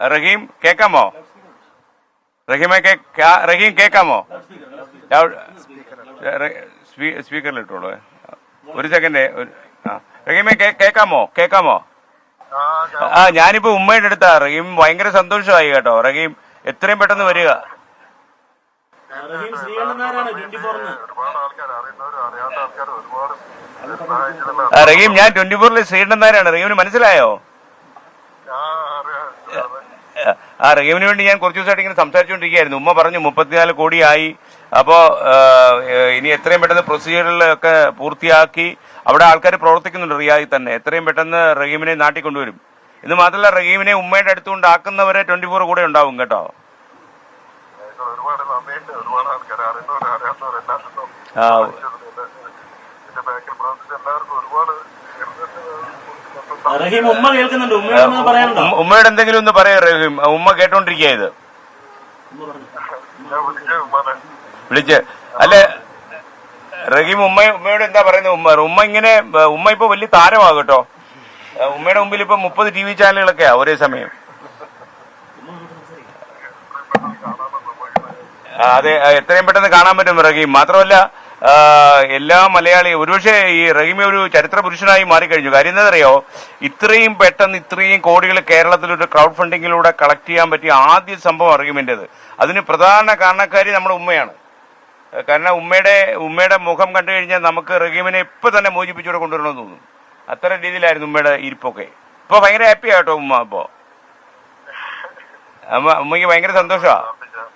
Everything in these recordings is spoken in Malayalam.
റഹീം കേക്കാമോ? റഹീമെ റഹീം കേക്കാമോ? സ്പീക്കറിൽ ഇട്ടോളൂ ഒരു സെക്കൻഡ് റഹീമെ കേ- കേക്കാമോ? കേക്കാമോ? ആ ഞാനിപ്പോ ഉമ്മയുടെ അടുത്താ. റഹീം ഭയങ്കര സന്തോഷമായി കേട്ടോ. റഹീം എത്രയും പെട്ടെന്ന് വരിക. റഹീം ഞാൻ ട്വന്റി ഫോറിലെ ശ്രീകണ്ഠൻ നായരാണ്. റഹീമിന് മനസ്സിലായോ ആ അറിയാം ആ റഹീമിന് വേണ്ടി ഞാൻ കുറച്ച് ദിവസമായിട്ട് ഇങ്ങനെ സംസാരിച്ചുകൊണ്ടിരിക്കുകയായിരുന്നു. ഉമ്മ പറഞ്ഞു മുപ്പത്തിനാല് കോടിയായി. അപ്പോൾ ഇനി എത്രയും പെട്ടെന്ന് പ്രൊസീജിയറുകളൊക്കെ പൂർത്തിയാക്കി അവിടെ ആൾക്കാർ പ്രവർത്തിക്കുന്നുണ്ട് റിയാദിൽ തന്നെ. എത്രയും പെട്ടെന്ന് റഹീമിനെ നാട്ടിൽ കൊണ്ടുവരും. ഇത് മാത്രമല്ല റഹീമിനെ ഉമ്മയുടെ അടുത്തുകൊണ്ട് ആക്കുന്നവരെ ട്വന്റി ഫോർ കൂടെ ഉണ്ടാവും കേട്ടോ. ഒരുപാട് നന്ദിയുണ്ട്. ഒരുപാട് ആൾക്കാർ എല്ലാവർക്കും ഒരുപാട് റഹീം ഉമ്മ കേൾക്കുന്നുണ്ട്. ഉമ്മയോട് പറയാനുണ്ടോ? ഉമ്മയോട് എന്തെങ്കിലും ഒന്ന് പറയാം റഹീം. ഉമ്മ കേട്ടോണ്ടിരിക്കുക ഇത്. വിളിച്ച്. അല്ലെ റഹീം ഉമ്മ ഉമ്മയോട് എന്താ പറയുന്നത്? ഉമ്മ ഉമ്മ ഇങ്ങനെ ഉമ്മ ഇപ്പൊ വലിയ താരമാകട്ടോ. കേട്ടോ ഉമ്മയുടെ മുമ്പിൽ ഇപ്പൊ മുപ്പത് ടി വി ചാനലുകളൊക്കെയാ ഒരേ സമയം. അതെ എത്രയും പെട്ടെന്ന് കാണാൻ പറ്റും റഹീം. മാത്രമല്ല എല്ലാ മലയാളി ഒരുപക്ഷെ ഈ റഹീമെ ഒരു ചരിത്ര പുരുഷനായി മാറിക്കഴിഞ്ഞു. കാര്യം എന്താണെന്നറിയോ? ഇത്രയും പെട്ടെന്ന് ഇത്രയും കോടികൾ കേരളത്തിൽ ഒരു ക്രൗഡ് ഫണ്ടിങ്ങിലൂടെ കളക്ട് ചെയ്യാൻ പറ്റിയ ആദ്യ സംഭവം റഹീമിന്റേത് അതിന് പ്രധാന കാരണക്കാരി നമ്മുടെ ഉമ്മയാണ്. കാരണം ഉമ്മയുടെ ഉമ്മയുടെ മുഖം കണ്ടു കഴിഞ്ഞാൽ നമുക്ക് റഹീമിനെ ഇപ്പൊ തന്നെ മോചിപ്പിച്ചുകൂടെ കൊണ്ടുവരണമെന്ന് തോന്നുന്നു അത്ര രീതിയിലായിരുന്നു ഉമ്മയുടെ ഇരിപ്പൊക്കെ. ഇപ്പൊ ഭയങ്കര ഹാപ്പിയാട്ടോ ഉമ്മ ഇപ്പോ. അമ്മ ഉമ്മയ്ക്ക് ഭയങ്കര സന്തോഷമാ പ്രാർത്ഥിക്കാം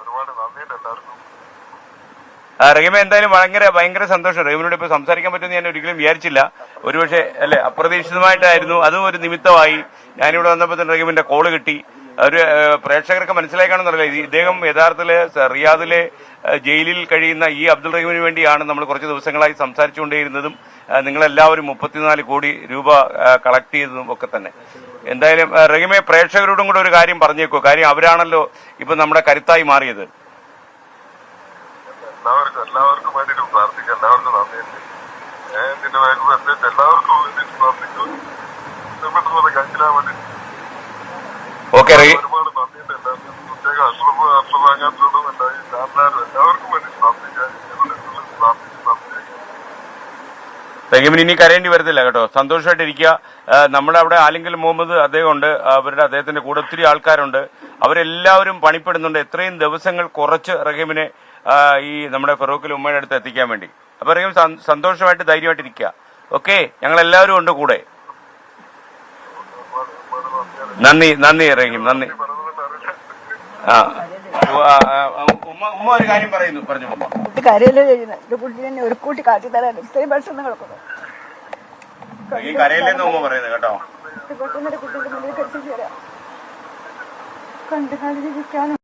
ഒരുപാട് നന്ദിയുണ്ട് എല്ലാവർക്കും ആ, റഹീമ എന്തായാലും ഭയങ്കര ഭയങ്കര സന്തോഷം. റഹീമിനോട് ഇപ്പൊ സംസാരിക്കാൻ പറ്റുമെന്ന് ഞാൻ ഒരിക്കലും വിചാരിച്ചില്ല. ഒരുപക്ഷെ അല്ലെ അപ്രതീക്ഷിതമായിട്ടായിരുന്നു. അതും ഒരു നിമിത്തമായി ഞാനിവിടെ വന്നപ്പോൾ തന്നെ റഹീമിന്റെ കോൾ കിട്ടി. ഒരു പ്രേക്ഷകർക്ക് മനസ്സിലാക്കാണെന്നറിയില്ല ഇദ്ദേഹം യഥാർത്ഥത്തിൽ സ- റിയാദിലെ ജയിലിൽ കഴിയുന്ന ഈ അബ്ദുൾ റഹീമിന് വേണ്ടിയാണ് നമ്മൾ കുറച്ച് ദിവസങ്ങളായി സംസാരിച്ചുകൊണ്ടേയിരുന്നതും നിങ്ങളെല്ലാവരും മുപ്പത്തിനാല് കോടി രൂപ കളക്ട് ചെയ്തതും ഒക്കെ തന്നെ. എന്തായാലും റഹീമെ പ്രേക്ഷകരോടും കൂടെ ഒരു കാര്യം പറഞ്ഞേക്കോ. കാര്യം അവരാണല്ലോ ഇപ്പൊ നമ്മുടെ കരുത്തായി മാറിയത്. എല്ലാവർക്കും എല്ലാവർക്കും വേണ്ടിയിട്ട് പ്രാർത്ഥിക്കുക എല്ലാവർക്കും നന്ദിയുണ്ട് ഇതിന്റെ ബാക്കിൽ പ്രത്യേകിച്ച് എല്ലാവർക്കും വേണ്ടിയിട്ട് പ്രാർത്ഥിക്കും. ഇഷ്ടപ്പെട്ടതുപോലെ കഴിച്ചില്ലാൻ വേണ്ടി ഓക്കെ ഒരുപാട് നന്ദിയുണ്ട് എല്ലാവർക്കും. പ്രത്യേക അഷ്റഫ് അഷ്റഫ് അങ്ങാത്തോടും എല്ലാ ഈ എല്ലാവർക്കും വേണ്ടി പ്രാർത്ഥിക്കാൻ പ്രാർത്ഥിച്ച് ഇനി കരയേണ്ടി വരത്തില്ല കേട്ടോ. സന്തോഷമായിട്ടിരിക്കുക നമ്മുടെ അവിടെ ആലിങ്കൽ മുഹമ്മദ് അദ്ദേഹം ഉണ്ട് അവരുടെ അദ്ദേഹത്തിന്റെ കൂടെ ഒത്തിരി ആൾക്കാരുണ്ട്. അവരെല്ലാവരും പണിപ്പെടുന്നുണ്ട്. എത്രയും ദിവസങ്ങൾ കുറച്ച് റഹീമിനെ ഈ നമ്മുടെ ഫറൂഖിൽ ഉമ്മയുടെ അടുത്ത് എത്തിക്കാൻ വേണ്ടി. അപ്പൊ അറിയാം സന്തോഷമായിട്ട് ധൈര്യമായിട്ട് ഇരിക്കുക. ഓക്കെ ഞങ്ങൾ എല്ലാവരും ഉണ്ട് കൂടെ. നന്ദി നന്ദി റഹീം നന്ദി. ആ ഉമ്മ ഉമ്മ ഒരു കാര്യം പറയുന്നു പറഞ്ഞു കുട്ടി ഒരു കൂട്ടി കാട്ടി തരാൻ ഇത്രയും പെട്ടെന്ന് കിടക്കുന്നു ഈ കരയില്ലെന്ന് ഉമ്മ പറയുന്നത് കേട്ടോ. കണ്ടു